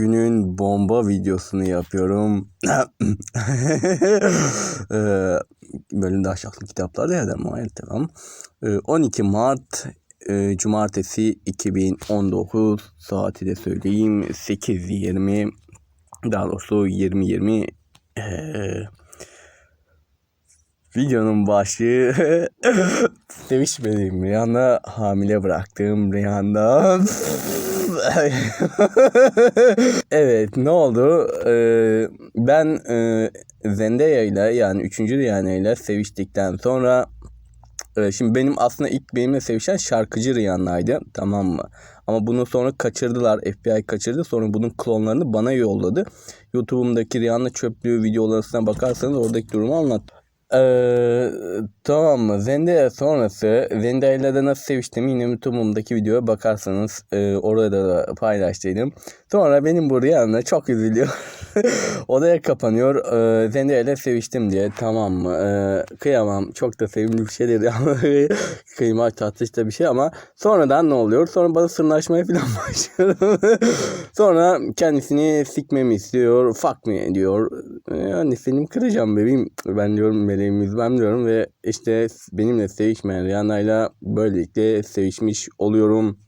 günün bomba videosunu yapıyorum. Eee, Bölümde aşağılık kitaplarda ya da muayene tamam. Eee, 12 Mart eee, Cumartesi 2019 saati de söyleyeyim 8.20 daha doğrusu 20.20 eee, videonun başlığı sevişmediğim Rihanna hamile bıraktığım Rihanna evet ne oldu Ee, ben e, Zendaya ile yani 3. Rihanna ile seviştikten sonra e, şimdi benim aslında ilk benimle sevişen şarkıcı Rihanna'ydı tamam mı? Ama bunu sonra kaçırdılar. FBI kaçırdı. Sonra bunun klonlarını bana yolladı. YouTube'umdaki Rihanna çöplüğü videolarına bakarsanız oradaki durumu anlat. Ee, tamam mı? Zendaya sonrası Zendaya de nasıl seviştiğimi yine YouTube'umdaki videoya bakarsanız e, orada da paylaştıydım. Sonra benim bu Rihanna çok üzülüyor. Odaya kapanıyor. E, Zendaya ile seviştim diye. Tamam mı? E, kıyamam. Çok da sevimli bir şey ama kıymak tatlış da bir şey ama sonradan ne oluyor? Sonra bana sırnaşmaya falan başlıyor. Sonra kendisini sikmemi istiyor. Fuck me diyor. Yani senin kıracağım bebeğim. Ben diyorum meleğim yüzmem diyorum ve işte benimle sevişmeyen Rihanna'yla böylelikle sevişmiş oluyorum.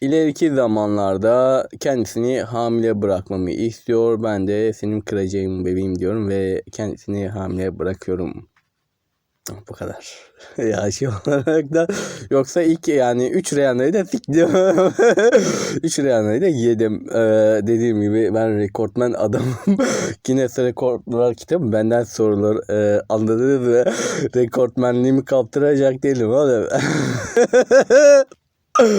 İleriki zamanlarda kendisini hamile bırakmamı istiyor. Ben de senin kıracağım bebeğim diyorum ve kendisini hamile bırakıyorum. Bu kadar. ya şey olarak da yoksa ilk yani 3 Rihanna'yı da siktim. 3 Rihanna'yı da yedim. Ee, dediğim gibi ben rekortmen adamım. Guinness Rekortlar kitabı benden sorulur. Ee, anladınız mı? Rekortmenliğimi kaptıracak değilim oğlum.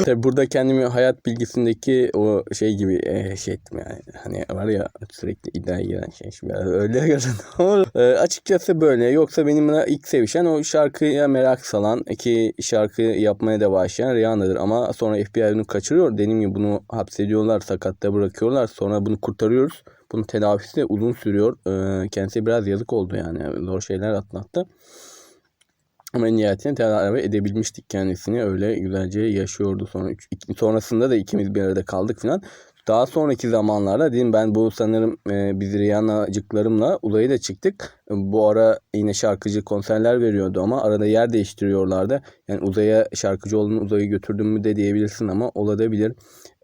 Tabii burada kendimi hayat bilgisindeki o şey gibi e, şey ettim yani. Hani var ya sürekli iddiaya giren şey. Şimdi biraz öyle görün. e, açıkçası böyle. Yoksa benimle ilk sevişen o şarkıya merak salan ki şarkı yapmaya da başlayan Rihanna'dır. Ama sonra FBI bunu kaçırıyor. Dediğim gibi bunu hapsediyorlar, sakatta bırakıyorlar. Sonra bunu kurtarıyoruz. Bunun tedavisi de uzun sürüyor. E, kendisi biraz yazık oldu yani. Zor şeyler atlattı. Ama nihayetinde tedavi edebilmiştik kendisini. Öyle güzelce yaşıyordu. Sonra sonrasında da ikimiz bir arada kaldık falan. Daha sonraki zamanlarda dedim ben bu sanırım e, biz Rihanna'cıklarımla uzaya da çıktık. Bu ara yine şarkıcı konserler veriyordu ama arada yer değiştiriyorlardı. Yani uzaya şarkıcı olduğunu uzaya götürdüm mü de diyebilirsin ama olabilir.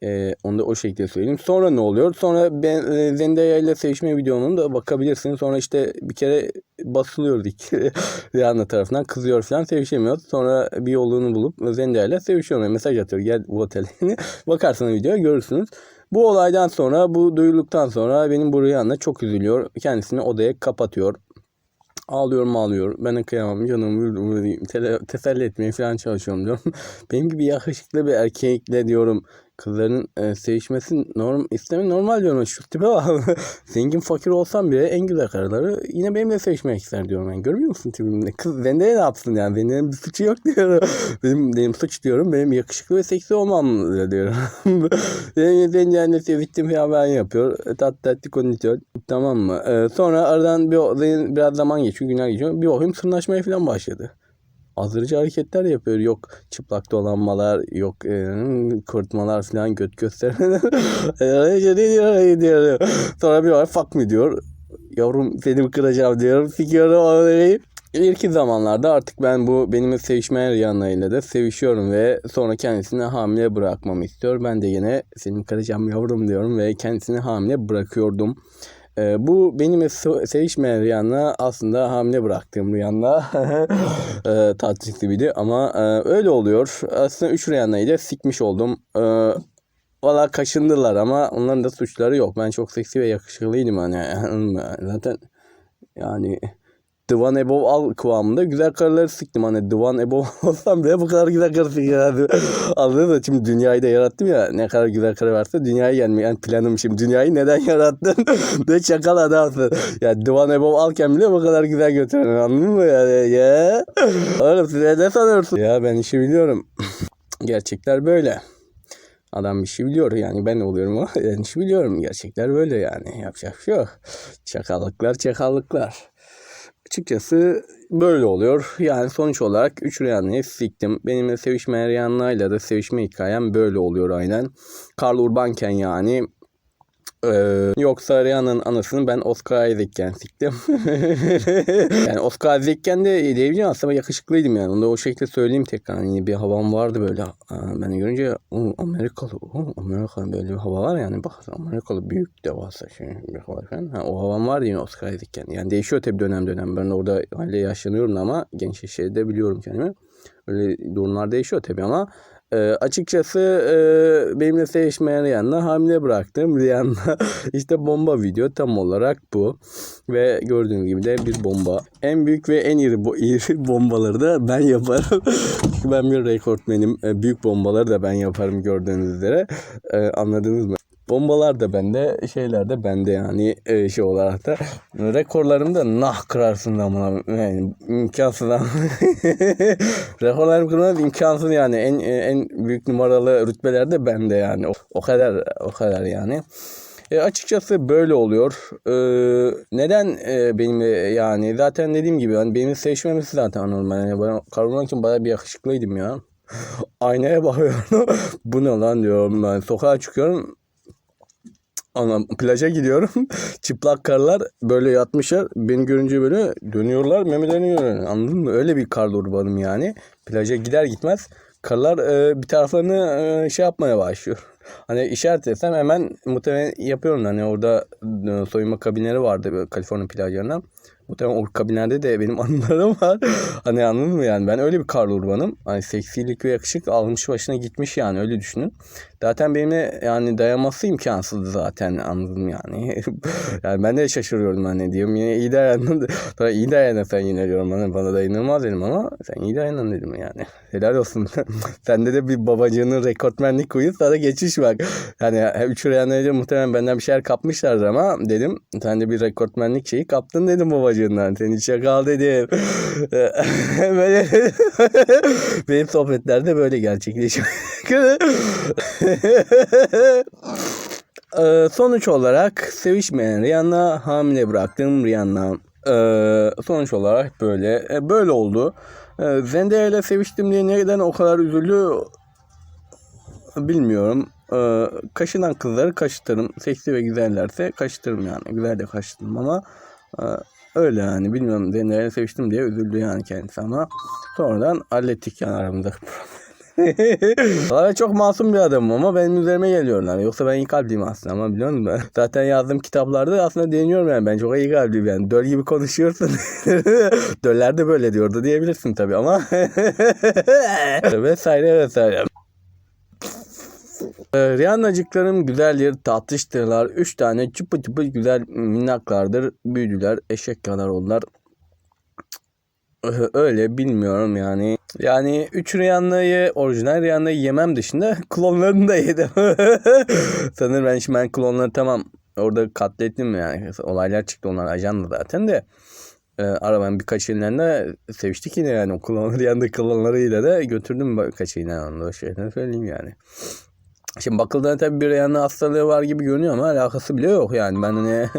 E, onu da o şekilde söyleyeyim. Sonra ne oluyor? Sonra ben e, Zendaya ile sevişme videonun da bakabilirsin. Sonra işte bir kere basılıyordu iki Rihanna tarafından kızıyor falan sevişemiyoruz. Sonra bir yolunu bulup Zendaya ile sevişiyorum. Yani mesaj atıyor gel bu otele. Bakarsanız videoya görürsünüz. Bu olaydan sonra bu duyulduktan sonra benim bu Rihanna çok üzülüyor. Kendisini odaya kapatıyor. Ağlıyorum ağlıyor. Ben kıyamam canım teselli etmeye falan çalışıyorum diyorum. Benim gibi yakışıklı bir erkekle diyorum kızların e, sevişmesi norm istemi normal diyorum. Şu tipe bak. Zengin fakir olsam bile en güzel karıları yine benimle sevişmek ister diyorum. Ben görmüyor musun tipimde? Kız Zendaya ne yapsın yani? Zendaya'nın bir suçu yok diyorum. benim, benim suç diyorum. Benim yakışıklı ve seksi olmam diyorum. Benim Zendaya'yla seviştim falan ben yapıyor. Tat tatlı kondisyon. Tamam mı? E, sonra aradan bir, biraz zaman geçiyor. Günler geçiyor. Bir bakayım sırnaşmaya falan başladı azdırıcı hareketler yapıyor. Yok çıplak dolanmalar, yok e, kurtmalar falan göt göstermeler. Sonra bir var fuck mi diyor. Yavrum seni mi kıracağım diyorum. Sikiyorum onu İlk zamanlarda artık ben bu benimle sevişmeyen Rihanna ile de sevişiyorum ve sonra kendisini hamile bırakmamı istiyor. Ben de yine seni kıracağım yavrum diyorum ve kendisini hamile bırakıyordum. Ee, bu benimle se- sevişmeyen Rihanna aslında hamile bıraktığım Rihanna. e, tatlış gibiydi ama e, öyle oluyor. Aslında 3 Rihanna'yı da sikmiş oldum. E, Valla kaşındılar ama onların da suçları yok. Ben çok seksi ve yakışıklıydım hani. Zaten yani The One Above All kıvamında güzel karıları siktim. Hani The One Above olsam bile bu kadar güzel karı siktim. Anladın mı? Şimdi dünyayı da yarattım ya. Ne kadar güzel karı varsa dünyayı yenmek. Yani planım şimdi dünyayı neden yarattın? ne çakal adamsın. Ya The One Above All'ken bile bu kadar güzel götürün. Anladın mı yani? Ya. Oğlum size ne sanıyorsun? Ya ben işi biliyorum. Gerçekler böyle. Adam bir şey biliyor yani ben oluyorum ama ben işi biliyorum. Gerçekler böyle yani. Yapacak bir şey yok. Çakallıklar çakallıklar. Açıkçası böyle oluyor. Yani sonuç olarak 3 Rihanna'yı siktim. Benimle sevişmeyen Rihanna'yla da sevişme hikayem böyle oluyor aynen. Karl Urbanken yani Ee, yoksa Rihanna'nın anasını ben Oscar Isaac'ken siktim. yani Oscar Isaac'ken de diyebileceğim aslında yakışıklıydım yani. Onu da o şekilde söyleyeyim tekrar. Yani bir havam vardı böyle. Ben görünce o Amerikalı, o Amerikalı böyle bir hava var yani. Bak Amerikalı büyük devasa şey bir hava falan. Ha, o havam vardı yine Oscar Isaac'ken. Yani değişiyor tabii dönem dönem. Ben orada hala yaşlanıyorum ama genç şeyde biliyorum kendimi. Öyle durumlar değişiyor tabii ama e, açıkçası e, benimle sevişmeyen Rihanna hamile bıraktım. Rihanna işte bomba video tam olarak bu. Ve gördüğünüz gibi de bir bomba. En büyük ve en iri, bo- iri bombaları da ben yaparım. Çünkü ben bir rekortmenim. E, büyük bombaları da ben yaparım gördüğünüz üzere. E, anladınız mı? Bombalar da bende, şeyler de bende yani e, şey olarak da. Rekorlarımı da nah kırarsın amına yani imkansız ama. Rekorlarım kırmaz imkansız yani en en büyük numaralı rütbeler de bende yani. O, o kadar o kadar yani. E, açıkçası böyle oluyor. E, neden e, benimle yani zaten dediğim gibi hani benim sevişmemesi zaten anormal. Yani ben Karolina için bayağı bir yakışıklıydım ya. Aynaya bakıyorum. Bu ne lan diyorum ben. Sokağa çıkıyorum. Ana plaja gidiyorum. Çıplak karlar böyle yatmışlar. Beni görünce böyle dönüyorlar memelerini görüyorlar. Anladın mı? Öyle bir kar urbanım yani. Plaja gider gitmez karlar e, bir taraflarını e, şey yapmaya başlıyor. Hani işaret etsem hemen muhtemelen yapıyorum. Hani orada e, soyunma kabinleri vardı Kaliforniya plajlarında. Muhtemelen o kabinlerde de benim anılarım var. hani anladın mı yani ben öyle bir karlı urbanım. Hani seksilik ve yakışık almış başına gitmiş yani öyle düşünün. Zaten benimle yani dayanması imkansızdı zaten anladım yani. yani ben de şaşırıyorum hani diyorum yine iyi dayandın. Sonra iyi dayandın sen yine diyorum bana, bana dayanılmaz dedim ama sen iyi dayandın dedim yani. Helal olsun. Sende de bir babacığının rekortmenlik koyup sana geçiş bak. Yani üç önce muhtemelen benden bir şeyler kapmışlardır ama dedim sen de bir rekortmenlik şeyi kaptın dedim babacığından. Seni çakal dedim. böyle benim sohbetlerde böyle gerçekleşiyor. Ee, sonuç olarak sevişmeyen Rihanna hamile bıraktım Rihanna. Ee, sonuç olarak böyle e, böyle oldu. Ee, Zendaya ile seviştim diye neden o kadar üzüldü bilmiyorum. Ee, kaşınan kızları kaşıtırım. Seksi ve güzellerse kaşıtırım yani. Güzel de kaşıtırım ama e, öyle yani. Bilmiyorum Zendaya ile seviştim diye üzüldü yani kendisi ama sonradan hallettik yani aramızdaki. Valla çok masum bir adamım ama benim üzerime geliyorlar. Yoksa ben iyi kalpliyim aslında ama biliyor musun? Ben zaten yazdığım kitaplarda aslında deniyorum yani. Ben çok iyi kalpliyim yani. Döl gibi konuşuyorsun. Döller de böyle diyordu diyebilirsin tabii ama. vesaire vesaire. Ee, Rihannacıklarım güzeldir, tatlıştırlar. Üç tane çıpı çıpı güzel minnaklardır. Büyüdüler, eşek kadar oldular. Öyle bilmiyorum yani. Yani 3 Rihanna'yı, orijinal Rihanna'yı yemem dışında klonlarını da yedim. Sanırım ben şimdi ben klonları tamam orada katlettim yani. Olaylar çıktı onlar ajandı zaten de. E, arabanın birkaç ilinden seviştik yine yani. O klonları yanında klonlarıyla da götürdüm birkaç ilinden onu da şeyden söyleyeyim yani. Şimdi bakıldığında tabii bir yanı hastalığı var gibi görünüyor ama alakası bile yok yani. Ben hani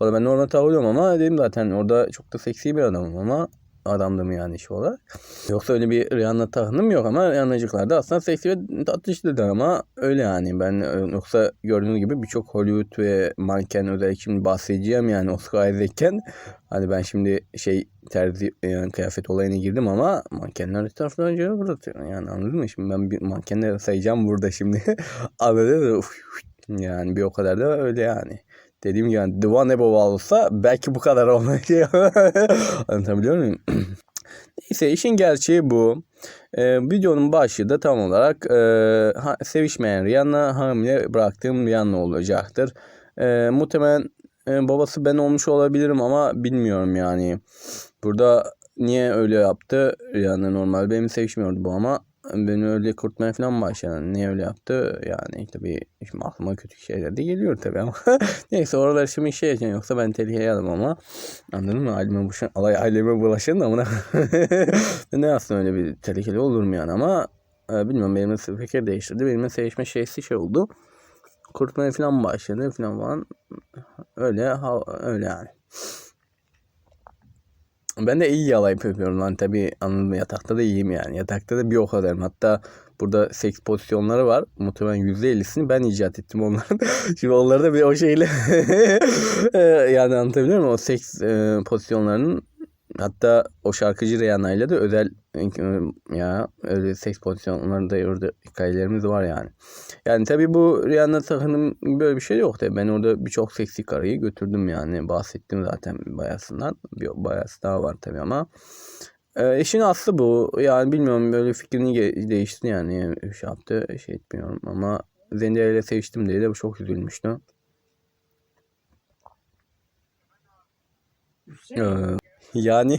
orada ben normal takılıyorum ama dedim zaten orada çok da seksi bir adamım ama adamdım yani iş olarak. Yoksa öyle bir Rihanna tahınım yok ama Rihannacıklar da aslında seksi ve tatlışlıdır ama öyle yani ben yoksa gördüğünüz gibi birçok Hollywood ve manken özellikle şimdi bahsedeceğim yani Oscar Isaac'ken hani ben şimdi şey terzi yani kıyafet olayına girdim ama mankenler etrafından cevap bırakıyor yani anladın mı? Şimdi ben bir mankenleri sayacağım burada şimdi anladın mı? Yani bir o kadar da öyle yani dediğim gibi yani The One Above olsa belki bu kadar olmayacak. Anlatabiliyor muyum? Neyse işin gerçeği bu. Ee, videonun başı da tam olarak e, ha, sevişmeyen Rihanna hamile bıraktığım Rihanna olacaktır. E, muhtemelen e, babası ben olmuş olabilirim ama bilmiyorum yani. Burada niye öyle yaptı? Rihanna normal benim sevişmiyordu bu ama beni öyle kurtmaya falan başladı. Niye öyle yaptı? Yani tabii şimdi aklıma kötü şeyler de geliyor tabii ama. Neyse oralar şimdi şey için yoksa ben tehlikeye aldım ama. Anladın mı? Aileme bulaşan, alay aileme bulaşan da ona. ne aslında öyle bir tehlikeli olur mu yani ama e, bilmiyorum benim fikir değiştirdi. Benim sevişme şeysi şey oldu. Kurtmaya falan başladı falan falan. Öyle öyle yani. Ben de iyi yalayıp yapıyorum lan tabi anladım yatakta da iyiyim yani. Yatakta da bir o kadarım. Hatta burada seks pozisyonları var. Muhtemelen %50'sini ben icat ettim onların. Şimdi onları da bir o şeyle e, yani anlatabiliyor muyum? O seks e, pozisyonlarının hatta o şarkıcı Rihanna ile de özel ya öyle seks pozisyonlarında orada hikayelerimiz var yani. Yani tabii bu Rihanna takınım böyle bir şey yok tabii. Ben orada birçok seksi karıyı götürdüm yani. Bahsettim zaten bayasından. Bir bayası daha var tabii ama. E, işin aslı bu. Yani bilmiyorum böyle fikrini değişti yani. Şey yaptı şey etmiyorum ama Zendaya ile seviştim diye de bu çok üzülmüştü. Ee, yani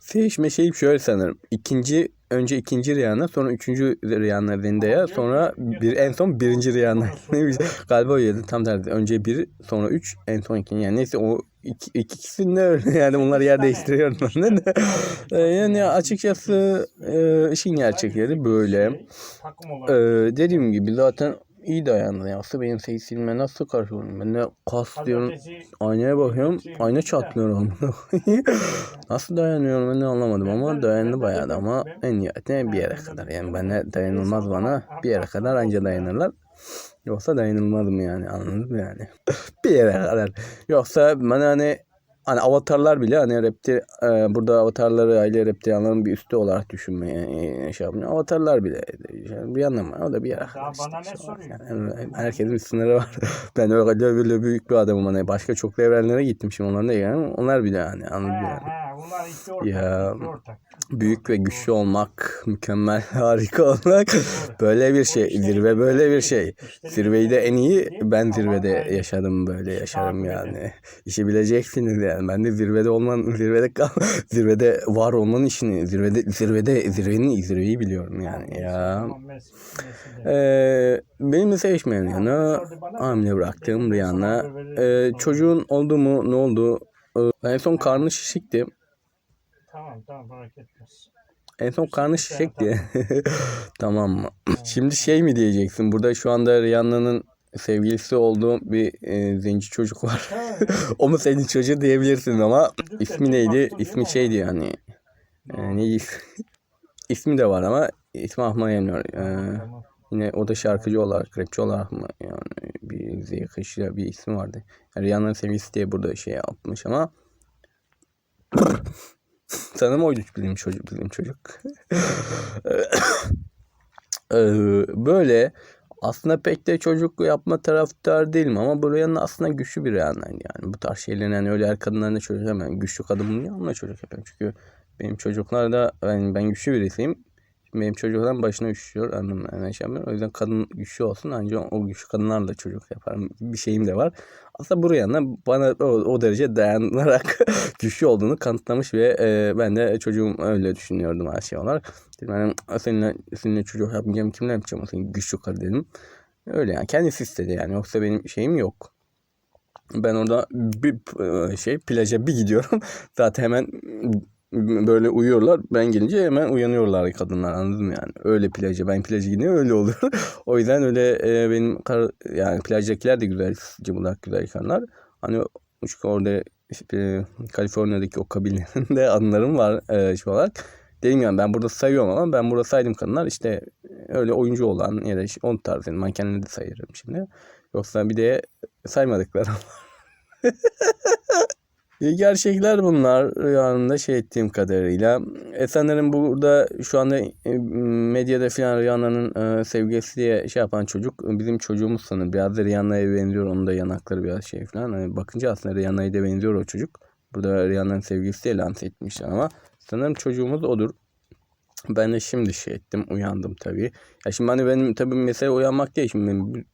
sevişme şeyi şöyle sanırım. İkinci önce ikinci Rihanna sonra üçüncü Rihanna Zendaya sonra bir en son birinci Rihanna. Galiba öyleydi tam tersi. Önce bir sonra üç en son ikinci. Yani neyse o iki, ikisi ne öyle yani bunlar yer değiştiriyor. de. Yani açıkçası e, işin gerçekleri böyle. Olarak. dediğim gibi zaten iyi dayandı. Yoksa benim seçilme nasıl karşılıyorum? Ben de kas diyorum. Aynaya bakıyorum. Ayna çatlıyor amına koyayım. Nasıl dayanıyorum ben de anlamadım ama dayandı bayağı da ama en nihayetinde bir yere kadar. Yani bana dayanılmaz bana bir yere kadar anca dayanırlar. Yoksa dayanılmaz mı yani anladın mı yani? bir yere kadar. Yoksa bana hani hani avatarlar bile hani reptil e, burada avatarları aile reptilyanların bir üstü olarak düşünmeye e, şey yapmıyor. Avatarlar bile şey, bir anlamı o da bir Daha kadar. işte bana ne şey olarak soruyor? yani. herkesin bir sınırı var. ben öyle böyle büyük bir adamım hani başka çoklu evrenlere gittim şimdi onların da yani onlar bile hani yani. ha, bunlar iki ortak. Ya, iki ortak. Büyük ve güçlü olmak, mükemmel, harika olmak böyle bir şey. Zirve böyle bir şey. Zirveyi de en iyi ben zirvede yaşadım böyle yaşarım yani. İşi bileceksiniz yani. Ben de zirvede olman, zirvede kal, zirvede var olmanın işini, zirvede zirvede zirvenin zirveyi biliyorum yani ya. Ee, benim de sevişmeyen yana hamile bıraktığım Rihanna. Ee, çocuğun oldu mu ne oldu? Ee, en son karnı şişikti. Tamam tamam fark etmez. En son karnı şişekti. tamam mı? Şimdi şey mi diyeceksin? Burada şu anda Rihanna'nın sevgilisi olduğu bir e, zenci çocuk var. o mu senin çocuğu diyebilirsin ama ismi neydi? İsmi şeydi yani. E, ne ismi de var ama ismi aklıma gelmiyor. E, yine o da şarkıcı olarak, rapçi olarak mı yani bir Z yakışıyla bir ismi vardı. Yani Rihanna'nın sevgilisi diye burada şey yapmış ama Sanırım oydu bizim çocuk bizim çocuk. Ee, böyle aslında pek de çocuk yapma taraftar değilim ama bu Rihanna'nın aslında güçlü bir Rihanna yani bu tarz şeylerin yani öyle her kadınlarla çocuk hemen güçlü kadın bunu onunla çocuk yapıyorum çünkü benim çocuklar da ben, ben güçlü birisiyim benim çocuklarım başına üşüyor mı? Yani şey yapmıyorum. o yüzden kadın güçlü olsun ancak o güçlü kadınlarla çocuk yaparım bir şeyim de var aslında bu Rihanna bana o, o derece dayanarak güçlü olduğunu kanıtlamış ve e, ben de çocuğum öyle düşünüyordum her şey olarak. Dedim yani seninle, seninle çocuk yapmayacağım kimle yapacağım senin güçlü karı dedim. Öyle yani kendisi istedi yani yoksa benim şeyim yok. Ben orada bir e, şey plaja bir gidiyorum. Zaten hemen böyle uyuyorlar. Ben gelince hemen uyanıyorlar kadınlar anladın mı yani? Öyle plaja ben plaja gidiyorum öyle oluyor. o yüzden öyle e, benim kar, yani plajdakiler de güzel cıbıldak güzel insanlar. Hani çünkü orada işte, Kaliforniya'daki o kabilenin anılarım var e, şey olarak. Dediğim yani ben burada sayıyorum ama ben burada saydım kadınlar işte öyle oyuncu olan ya da işte on tarz yani mankenleri de sayarım şimdi. Yoksa bir de saymadıklarım Gerçekler bunlar yanında şey ettiğim kadarıyla. E sanırım burada şu anda e, medyada filan Rihanna'nın e, sevgilisi diye şey yapan çocuk e, bizim çocuğumuz sanırım. Biraz da Rihanna'ya benziyor. Onun da yanakları biraz şey falan. Hani bakınca aslında Rihanna'ya da benziyor o çocuk. Burada Rihanna'nın sevgilisi diye lanse etmişler ama sanırım çocuğumuz odur. Ben de şimdi şey ettim. Uyandım tabii. Ya şimdi hani benim tabii mesele uyanmak değil. Şimdi benim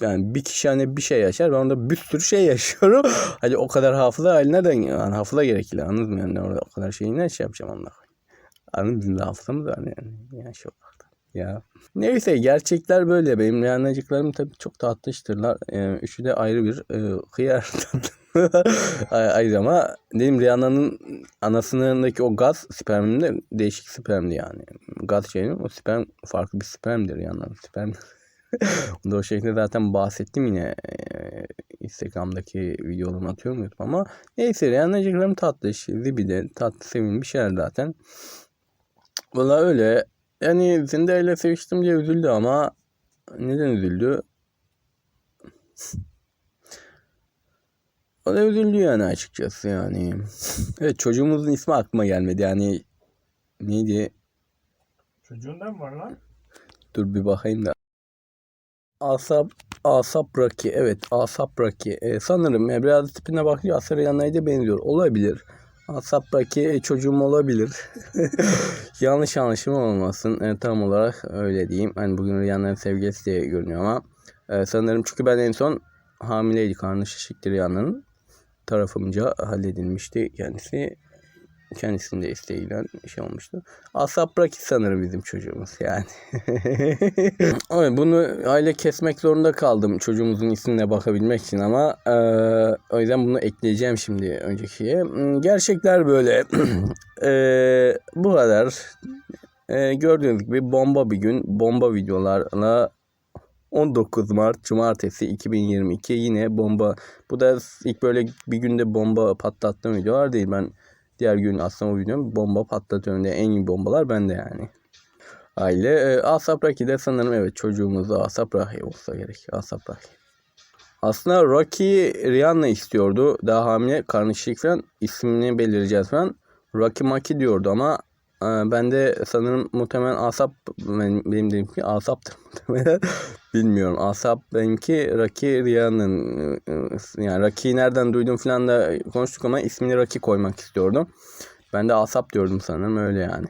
yani bir kişi hani bir şey yaşar ben orada bir sürü şey yaşıyorum. Hani o kadar hafıza hali nereden yani hafıza gerekli anladın mı? Yani orada o kadar şeyi ne şey yapacağım onunla. Anladın mı? Bizim de hafızamız var yani. Yani şey olarak da. Ya. Neyse gerçekler böyle. Benim yanacıklarım tabii çok tatlıştırlar. Ee, üçü de ayrı bir e, hıyar ayrı ama dedim Rihanna'nın anasındaki o gaz sperminde değişik spermdi yani. Gaz şeyinin o sperm farklı bir spermdir Rihanna'nın sperm. Onu da o şekilde zaten bahsettim yine e, Instagram'daki videolarımı atıyorum YouTube ama neyse yanacıklarım tatlı, zibide, tatlı, sevimli bir şeyler zaten. Valla öyle yani Zendaya ile seviştim diye üzüldü ama neden üzüldü? O da üzüldü yani açıkçası yani. Evet çocuğumuzun ismi aklıma gelmedi yani neydi? Çocuğunda mı var lan? Dur bir bakayım da. Asap Asap Raki. Evet Asap Raki. Ee, sanırım e, biraz tipine bakınca Asap Rihana'ya da benziyor. Olabilir. Asap Raki e, çocuğum olabilir. Yanlış anlaşılma olmasın. E, tam olarak öyle diyeyim. Hani bugün Rihanna'nın sevgilisi diye görünüyor ama e, sanırım çünkü ben en son hamileydi. Karnı şişikti Rihanna'nın. Tarafımca halledilmişti kendisi. Kendisinin de isteğiyle şey olmuştu. Asap Raki sanırım bizim çocuğumuz yani. evet, bunu aile kesmek zorunda kaldım çocuğumuzun ismine bakabilmek için ama eee, o yüzden bunu ekleyeceğim şimdi öncekiye. Hmm, Gerçekler böyle. Eee, bu kadar. Eee, gördüğünüz gibi bomba bir gün bomba videolarla 19 Mart Cumartesi 2022 yine bomba. Bu da ilk böyle bir günde bomba patlattığım videolar değil. Ben diğer gün aslında o videom bomba patlatıyorum diye en iyi bombalar bende yani. Aile. E, Asap Raki de sanırım evet çocuğumuz da Asap Raki olsa gerek. Asap Raki. Aslında Rocky Rihanna istiyordu. Daha hamile karnı şişik falan ismini belirleyeceğiz falan. Rocky Maki diyordu ama ben de sanırım muhtemelen Asap benim, benim dediğim ki Asap'tır muhtemelen. Bilmiyorum. Asap benimki Rocky Rihanna'nın e, yani Rocky'yi nereden duydum falan da konuştuk ama ismini Rocky koymak istiyordum. Ben de Asap diyordum sanırım öyle yani.